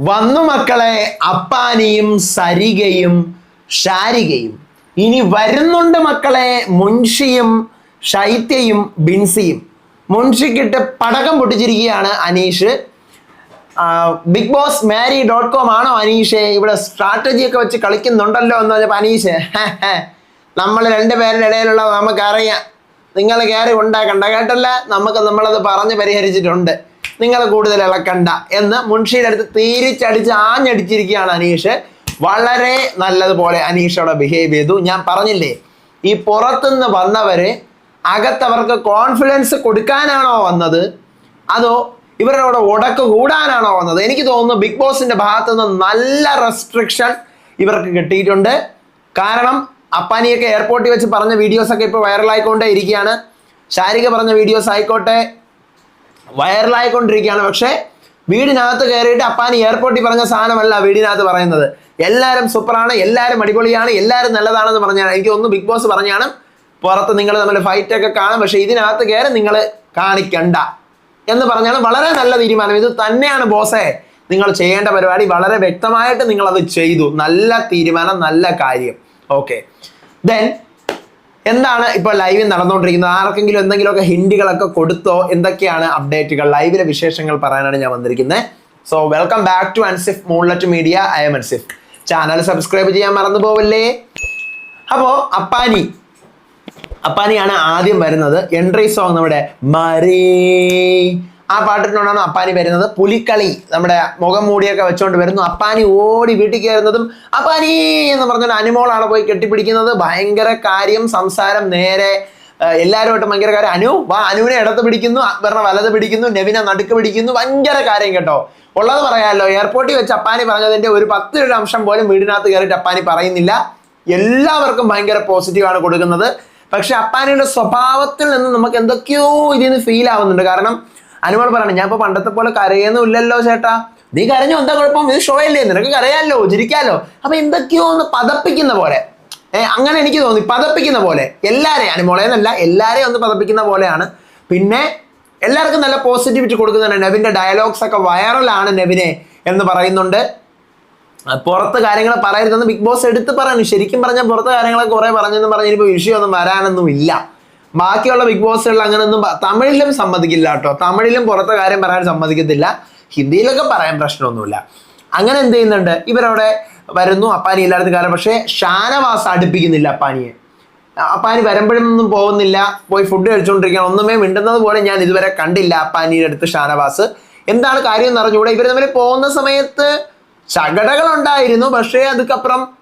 വന്നു മക്കളെ അപ്പാനിയും സരികയും ഷാരികയും. ഇനി വരുന്നുണ്ട് മക്കളെ മുൻഷിയും ഷൈത്യയും ബിൻസിയും. മുൻഷിക്കിട്ട് പടക്കം പൊട്ടിച്ചിരിക്കുകയാണ് Aneesh. Big Boss marry dot com ആണോ അനീഷെ? ഇവിടെ സ്ട്രാറ്റജി ഒക്കെ വെച്ച് കളിക്കുന്നുണ്ടല്ലോ എന്ന് പറഞ്ഞപ്പോൾ അനീഷ് നമ്മൾ രണ്ടുപേരുടെ ഇടയിലുള്ള നമുക്കറിയാം. നിങ്ങൾ കയറി ഉണ്ടാക്കണ്ട. കേട്ടല്ല? നമുക്ക് നമ്മളത് പറഞ്ഞ് പരിഹരിച്ചിട്ടുണ്ട്. നിങ്ങൾ കൂടുതൽ ഇളക്കണ്ട എന്ന് മുൻഷിയുടെ അടുത്ത് തീരിച്ചടിച്ച് ആഞ്ഞടിച്ചിരിക്കുകയാണ് അനീഷ്. വളരെ നല്ലതുപോലെ അനീഷ് അവിടെ ബിഹേവ് ചെയ്തു. ഞാൻ പറഞ്ഞില്ലേ ഈ പുറത്തുനിന്ന് വന്നവരെ അകത്തവർക്ക് കോൺഫിഡൻസ് കൊടുക്കാനാണോ വന്നത്? അതോ ഇവരുടെ ഉടക്ക് കൂടാനാണോ വന്നത്? എനിക്ക് തോന്നുന്നു ബിഗ് ബോസിന്റെ ഭാഗത്തു നിന്ന് നല്ല റെസ്ട്രിക്ഷൻ ഇവർക്ക് കിട്ടിയിട്ടുണ്ട്. കാരണം അപ്പാനിയൊക്കെ എയർപോർട്ടിൽ വെച്ച് പറഞ്ഞ വീഡിയോസൊക്കെ ഇപ്പോൾ വൈറലായിക്കൊണ്ടേ ഇരിക്കുകയാണ് ശാരിക പറഞ്ഞ വീഡിയോസ് ആയിക്കോട്ടെ വൈറലായിക്കൊണ്ടിരിക്കുകയാണ്. പക്ഷേ വീടിനകത്ത് കയറിയിട്ട് അപ്പാനി എയർപോർട്ടിൽ പറഞ്ഞ സാധനമല്ല വീടിനകത്ത് പറയുന്നത്. എല്ലാവരും സൂപ്പറാണ് എല്ലാവരും അടിപൊളിയാണ് എല്ലാവരും നല്ലതാണെന്ന് പറഞ്ഞാണ്. എനിക്ക് ഒന്ന് ബിഗ് ബോസ് പറഞ്ഞാണ് പുറത്ത് നിങ്ങൾ തമ്മിൽ ഫൈറ്റൊക്കെ കാണും പക്ഷേ ഇതിനകത്ത് കയറി നിങ്ങൾ കാണിക്കണ്ട എന്ന് പറഞ്ഞാണ് വളരെ നല്ല തീരുമാനം. ഇത് തന്നെയാണ് ബോസേ നിങ്ങൾ ചെയ്യേണ്ട പരിപാടി. വളരെ വ്യക്തമായിട്ട് നിങ്ങൾ അത് ചെയ്തു. നല്ല തീരുമാനം നല്ല കാര്യം. ഓക്കെ. ദെൻ എന്താണ് ഇപ്പോൾ ലൈവിൽ നടന്നുകൊണ്ടിരിക്കുന്നത്? ആർക്കെങ്കിലും എന്തെങ്കിലുമൊക്കെ ഹിന്ദികളൊക്കെ കൊടുത്തോ? എന്തൊക്കെയാണ് അപ്ഡേറ്റുകൾ ലൈവിലെ വിശേഷങ്ങൾ പറയാനാണ് ഞാൻ വന്നിരിക്കുന്നത് so welcome back to Ansif moonlet media I M Ansif channel subscribe ചെയ്യാൻ മറന്നു പോവല്ലേ? അപ്പോ അപ്പാനി. അപ്പാനിയാണ് ആദ്യം വരുന്നത്. എൻട്രി സോങ് നമ്മുടെ മരേ. ആ പാട്ടിനോടാണ് അപ്പാനി വരുന്നത്. പുലിക്കളി നമ്മുടെ മുഖം മൂടിയൊക്കെ വെച്ചുകൊണ്ട് വരുന്നു. അപ്പാനി ഓടി വീട്ടിൽ കയറുന്നതും അപ്പാനി എന്ന് പറഞ്ഞൊരു അനുമോളാണ് പോയി കെട്ടിപ്പിടിക്കുന്നത്. ഭയങ്കര കാര്യം സംസാരം നേരെ എല്ലാവരുമായിട്ടും ഭയങ്കര കാര്യം. അനു വാ അനുവിനെ ഇടത്ത് പിടിക്കുന്നു അക്ബറിനെ വലത് പിടിക്കുന്നു നെവിനെ നടുക്ക് പിടിക്കുന്നു. ഭയങ്കര കാര്യം കേട്ടോ. ഉള്ളത് പറയാമല്ലോ എയർപോർട്ടിൽ വെച്ച് അപ്പാനി പറഞ്ഞതിന്റെ ഒരു പത്ത് ഒരു അംശം പോലും വീടിനകത്ത് കയറിയിട്ട് അപ്പാനി പറയുന്നില്ല. എല്ലാവർക്കും ഭയങ്കര പോസിറ്റീവാണ് കൊടുക്കുന്നത്. പക്ഷെ അപ്പാനിയുടെ സ്വഭാവത്തിൽ നിന്ന് നമുക്ക് എന്തൊക്കെയോ ഇതിൽ നിന്ന് ഫീൽ ആവുന്നുണ്ട്. കാരണം അനുമോൾ പറയണം ഞാൻ ഇപ്പൊ പണ്ടത്തെ പോലെ കരയുന്നില്ലല്ലോ ചേട്ടാ. നീ കരഞ്ഞോ എന്താ കുഴപ്പം? ഇത് ഷോ അല്ലേ? നിനക്ക് കരയാലോ? ചിരിക്കാലോ? അപ്പൊ എന്തൊക്കെയോ ഒന്ന് പതപ്പിക്കുന്ന പോലെ. ഏഹ് അങ്ങനെ എനിക്ക് തോന്നി പതപ്പിക്കുന്ന പോലെ. എല്ലാരെയും അനുമോളെ എന്നല്ല എല്ലാരെയും ഒന്ന് പതപ്പിക്കുന്ന പോലെയാണ്. പിന്നെ എല്ലാവർക്കും നല്ല പോസിറ്റിവിറ്റി കൊടുക്കുന്നുണ്ട് നെവിന്റെ ഡയലോഗ്സ് ഒക്കെ വൈറലാണ് നെവിനെ എന്ന് പറയുന്നുണ്ട്. പുറത്ത് കാര്യങ്ങൾ പറയരുതെന്ന് ബിഗ് ബോസ് എടുത്ത് പറയുന്നു ശരിക്കും പറഞ്ഞാൽ പുറത്ത് കാര്യങ്ങളൊക്കെ കുറെ പറഞ്ഞെന്ന് പറഞ്ഞ് ഇനിയിപ്പോൾ വിഷയമൊന്നും വരാനൊന്നും ഇല്ല. ബാക്കിയുള്ള ബിഗ് ബോസുകളിൽ അങ്ങനെയൊന്നും തമിഴിലും സമ്മതിക്കില്ല കേട്ടോ. തമിഴിലും പുറത്തെ കാര്യം പറയാൻ സമ്മതിക്കത്തില്ല. ഹിന്ദിയിലൊക്കെ പറയാൻ പ്രശ്നമൊന്നുമില്ല. അങ്ങനെ എന്ത് ചെയ്യുന്നുണ്ട്? ഇവരവിടെ വരുന്നു അപ്പാനി എല്ലായിടത്തും കാര്യം പക്ഷേ ഷാനവാസ് അടുപ്പിക്കുന്നില്ല അപ്പാനിയെ. അപ്പാനി വരുമ്പോഴൊന്നും പോകുന്നില്ല. പോയി ഫുഡ് കഴിച്ചുകൊണ്ടിരിക്കുകയാണ് ഒന്നുമേ മിണ്ടുന്നത് പോലെ ഞാൻ ഇതുവരെ കണ്ടില്ല അപ്പാനിയുടെ അടുത്ത് ഷാനവാസ്. എന്താണ് കാര്യം എന്ന് അറിഞ്ഞുകൂടെ? ഇവർ തമ്മിൽ പോകുന്ന സമയത്ത് ചകടകൾ ഉണ്ടായിരുന്നു പക്ഷേ അതുക്കപ്പുറം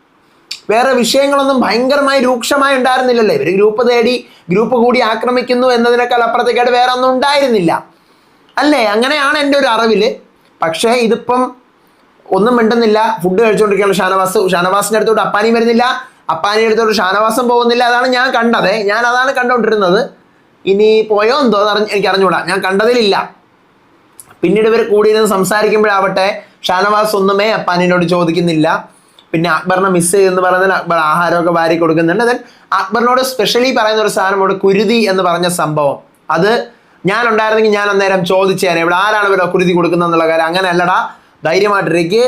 വേറെ വിഷയങ്ങളൊന്നും ഭയങ്കരമായി രൂക്ഷമായി ഉണ്ടായിരുന്നില്ലല്ലേ. ഇവർ ഗ്രൂപ്പ് തേടി ഗ്രൂപ്പ് കൂടി ആക്രമിക്കുന്നു എന്നതിനേക്കാൾ അപ്പുറത്തേക്കായിട്ട് വേറെ ഒന്നും ഉണ്ടായിരുന്നില്ല. അല്ലേ? അങ്ങനെയാണ് എന്റെ ഒരു അറിവിൽ പക്ഷേ ഇതിപ്പം ഒന്നും മിണ്ടുന്നില്ല. ഫുഡ് കഴിച്ചുകൊണ്ടിരിക്കുകയാണ് ഷാനവാസ്. ഷാനവാസിന്റെ അടുത്തോട്ട് അപ്പാനി വരുന്നില്ല. അപ്പാനിയുടെ അടുത്തോട്ട് ഷാനവാസം പോകുന്നില്ല. അതാണ് ഞാൻ കണ്ടത്. ഞാൻ അതാണ് കണ്ടുകൊണ്ടിരുന്നത്. ഇനി പോയോ എന്തോ അറിഞ്ഞ് എനിക്ക് അറിഞ്ഞുകൂടാ. ഞാൻ കണ്ടതിലില്ല. പിന്നീട് ഇവർ കൂടിയിരുന്ന് സംസാരിക്കുമ്പോഴാവട്ടെ ഷാനവാസ് ഒന്നുമേ അപ്പാനിനോട് ചോദിക്കുന്നില്ല. പിന്നെ അക്ബറിനെ മിസ് ചെയ്തെന്ന് പറയുന്നതിന് അക്ബർ ആഹാരമൊക്കെ വാരി കൊടുക്കുന്നുണ്ട്. ദെൻ അക്ബറിനോട് സ്പെഷ്യലി പറയുന്ന ഒരു സാധനമോട് കുരുതി എന്ന് പറഞ്ഞ സംഭവം. അത് ഞാൻ ഉണ്ടായിരുന്നെങ്കിൽ ഞാൻ അന്നേരം ചോദിച്ചേനെ ഇവിടെ ആരാണ് ഇവിടെ കുരുതി കൊടുക്കുന്നത് എന്നുള്ള കാര്യം അങ്ങനെ അല്ലടാ ധൈര്യമായിട്ടിരിക്ക്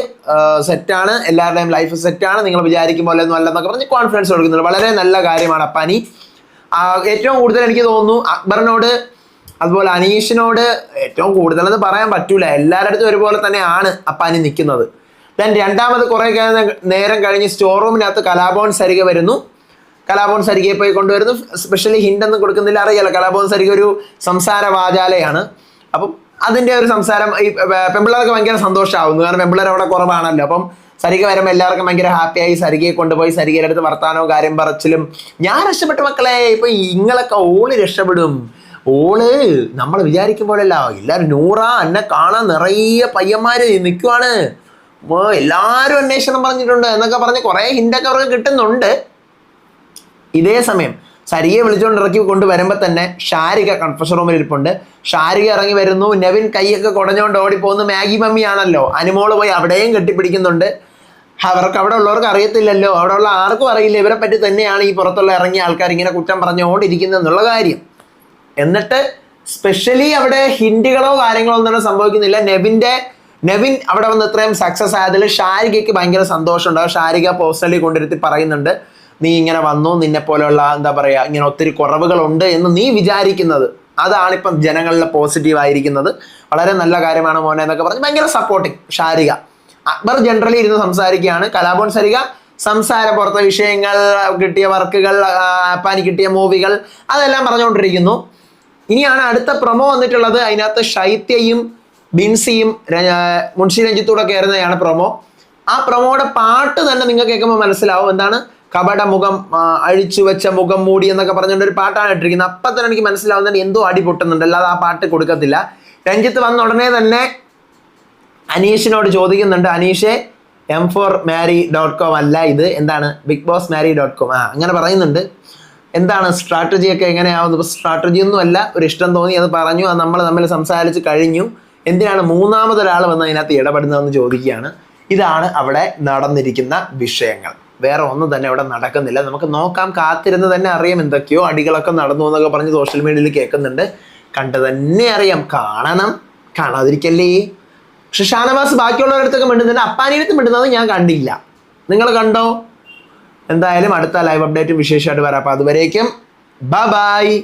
സെറ്റാണ് എല്ലാവരുടെയും ലൈഫ് സെറ്റാണ് നിങ്ങൾ വിചാരിക്കും പോലെ ഒന്നും അല്ലെന്നൊക്കെ പറഞ്ഞ് കോൺഫിഡൻസ് കൊടുക്കുന്നുണ്ട്. വളരെ നല്ല കാര്യമാണ് അപ്പാനി ഏറ്റവും കൂടുതൽ എനിക്ക് തോന്നുന്നു അക്ബറിനോട് അതുപോലെ അനീഷിനോട് ഏറ്റവും കൂടുതൽ എന്ന് പറയാൻ പറ്റൂല. എല്ലാവരുടെ അടുത്തും ഒരുപോലെ തന്നെയാണ് അപ്പാനി നിൽക്കുന്നത്. ദെൻ രണ്ടാമത് കുറേ നേരം കഴിഞ്ഞ് സ്റ്റോർ റൂമിനകത്ത് കലാഭവൻ സരിക വരുന്നു. കലാഭവൻ സരികയെ പോയി കൊണ്ടുവരുന്നു. സ്പെഷ്യലി ഹിൻഡ് ഒന്നും കൊടുക്കുന്നില്ല. അറിയാലോ കലാഭവൻ സരിക ഒരു സംസാര വാചാലയാണ്. അപ്പം അതിന്റെ ഒരു സംസാരം ഈ പെമ്പിള്ളേർക്ക് ഭയങ്കര സന്തോഷമാവുന്നു കാരണം പെമ്പിള്ളേർ അവിടെ കുറവാണല്ലോ. അപ്പം സരിക വരുമ്പോൾ എല്ലാവർക്കും ഭയങ്കര ഹാപ്പിയായി സരികയെ കൊണ്ടുപോയി സരികയുടെ അടുത്ത് വർത്താനവും കാര്യം പറച്ചിലും. ഞാൻ രക്ഷപ്പെട്ട മക്കളെ ഇപ്പൊ ഇങ്ങളൊക്കെ ഓൾ രക്ഷപ്പെടും. ഓൾ നമ്മൾ വിചാരിക്കുമ്പോഴല്ല എല്ലാവരും നൂറാ എന്നെ കാണാൻ നിറയെ പയ്യന്മാര് നിൽക്കുവാണ് ഓ എല്ലാവരും അന്വേഷണം പറഞ്ഞിട്ടുണ്ട് എന്നൊക്കെ പറഞ്ഞ് കുറേ ഹിന്റൊക്കെ അവർക്ക് കിട്ടുന്നുണ്ട്. ഇതേ സമയം സരിയെ വിളിച്ചുകൊണ്ട് ഇറക്കി കൊണ്ട് വരുമ്പോൾ തന്നെ ഷാരിക കൺഫഷൻ റൂമിൽ ഇരിപ്പുണ്ട്. ഷാരിക ഇറങ്ങി വരുന്നു. നെവിൻ കൈയൊക്കെ കുടഞ്ഞുകൊണ്ട് ഓടിപ്പോകുന്നു മാഗി മമ്മിയാണല്ലോ. അനുമോൾ പോയി അവിടെയും കെട്ടിപ്പിടിക്കുന്നുണ്ട്. അവർക്ക് അവിടെ ഉള്ളവർക്ക് അറിയത്തില്ലല്ലോ. അവിടെ ഉള്ള ആർക്കും അറിയില്ല. ഇവരെ പറ്റി തന്നെയാണ് ഈ പുറത്തുള്ള ഇറങ്ങിയ ആൾക്കാർ ഇങ്ങനെ കുറ്റം പറഞ്ഞുകൊണ്ടിരിക്കുന്നത് എന്നുള്ള കാര്യം. എന്നിട്ട് സ്പെഷ്യലി അവിടെ ഹിന്റുകളോ കാര്യങ്ങളോ ഒന്നും സംഭവിക്കുന്നില്ല. നെവിന്റെ നെവിൻ അവിടെ വന്ന് ഇത്രയും സക്സസ് ആയതിൽ ഷാരികയ്ക്ക് ഭയങ്കര സന്തോഷമുണ്ടാവും ഷാരിക പേഴ്സണലി കൊണ്ടിരുത്തി പറയുന്നുണ്ട് നീ ഇങ്ങനെ വന്നു നിന്നെ പോലെയുള്ള എന്താ പറയുക ഇങ്ങനെ ഒത്തിരി കുറവുകളുണ്ട് എന്ന് നീ വിചാരിക്കുന്നത്. അതാണ് ഇപ്പം ജനങ്ങളിൽ പോസിറ്റീവ് ആയിരിക്കുന്നത്. വളരെ നല്ല കാര്യമാണ് മോനെ എന്നൊക്കെ പറഞ്ഞ് ഭയങ്കര സപ്പോർട്ടിങ് ഷാരിക. അക്ബർ ജനറലി ഇരുന്ന് സംസാരിക്കുകയാണ്. കലാഭവൻ സരിക സംസാര പുറത്തെ വിഷയങ്ങൾ കിട്ടിയ വർക്കുകൾ അപ്പാനി കിട്ടിയ മൂവികൾ അതെല്ലാം പറഞ്ഞുകൊണ്ടിരിക്കുന്നു. ഇനിയാണ് അടുത്ത പ്രൊമോ വന്നിട്ടുള്ളത്. അതിനകത്ത് ശൈത്യയും ബിൻസിയും മുൻഷി രഞ്ജിത്തൂടെ കയറുന്നതാണ് പ്രൊമോ ആ പ്രൊമോയുടെ പാട്ട് തന്നെ നിങ്ങൾ കേൾക്കുമ്പോൾ മനസ്സിലാവും എന്താണ് കപട മുഖം അഴിച്ചു വെച്ച മുഖം മൂടി എന്നൊക്കെ പറഞ്ഞുകൊണ്ട് ഒരു പാട്ടാണ് ഇട്ടിരിക്കുന്നത്. അപ്പം തന്നെ എനിക്ക് മനസ്സിലാവുന്നുണ്ട് എന്തോ അടി പൊട്ടുന്നുണ്ട്. അല്ലാതെ ആ പാട്ട് കൊടുക്കത്തില്ല. രഞ്ജിത്ത് വന്ന ഉടനെ തന്നെ അനീഷിനോട് ചോദിക്കുന്നുണ്ട്. അനീഷെ M four marry dot com അല്ല ഇത്. എന്താണ്? Big Boss marry dot com ആ അങ്ങനെ പറയുന്നുണ്ട്. എന്താണ് സ്ട്രാറ്റജി ഒക്കെ എങ്ങനെയാവുന്നത് സ്ട്രാറ്റജി ഒന്നും അല്ല ഒരു ഇഷ്ടം തോന്നി അത് പറഞ്ഞു. അത് നമ്മൾ തമ്മിൽ സംസാരിച്ച് കഴിഞ്ഞു. എന്തിനാണ് മൂന്നാമതൊരാൾ വന്ന് അതിനകത്ത് ഇടപെടുന്നതെന്ന് ചോദിക്കുകയാണ്. ഇതാണ് അവിടെ നടന്നിരിക്കുന്ന വിഷയങ്ങൾ. വേറെ ഒന്നും തന്നെ അവിടെ നടക്കുന്നില്ല. നമുക്ക് നോക്കാം കാത്തിരുന്ന് തന്നെ അറിയാം എന്തൊക്കെയോ അടികളൊക്കെ നടന്നു എന്നൊക്കെ പറഞ്ഞ് സോഷ്യൽ മീഡിയയിൽ കേൾക്കുന്നുണ്ട്. കണ്ടു തന്നെ അറിയാം. കാണണം. കാണാതിരിക്കല്ലേ? പക്ഷെ ഷാനവാസ് ബാക്കിയുള്ളവരടുത്തൊക്കെ മിണ്ടുന്നുണ്ട്. അപ്പാനിയടുത്ത് മിണ്ടുന്നത് ഞാൻ കണ്ടില്ല. നിങ്ങൾ കണ്ടോ? എന്തായാലും അടുത്ത ലൈവ് അപ്ഡേറ്റും വിശേഷമായിട്ട് വരാം. അപ്പോൾ അതുവരേക്കും ബ ബൈ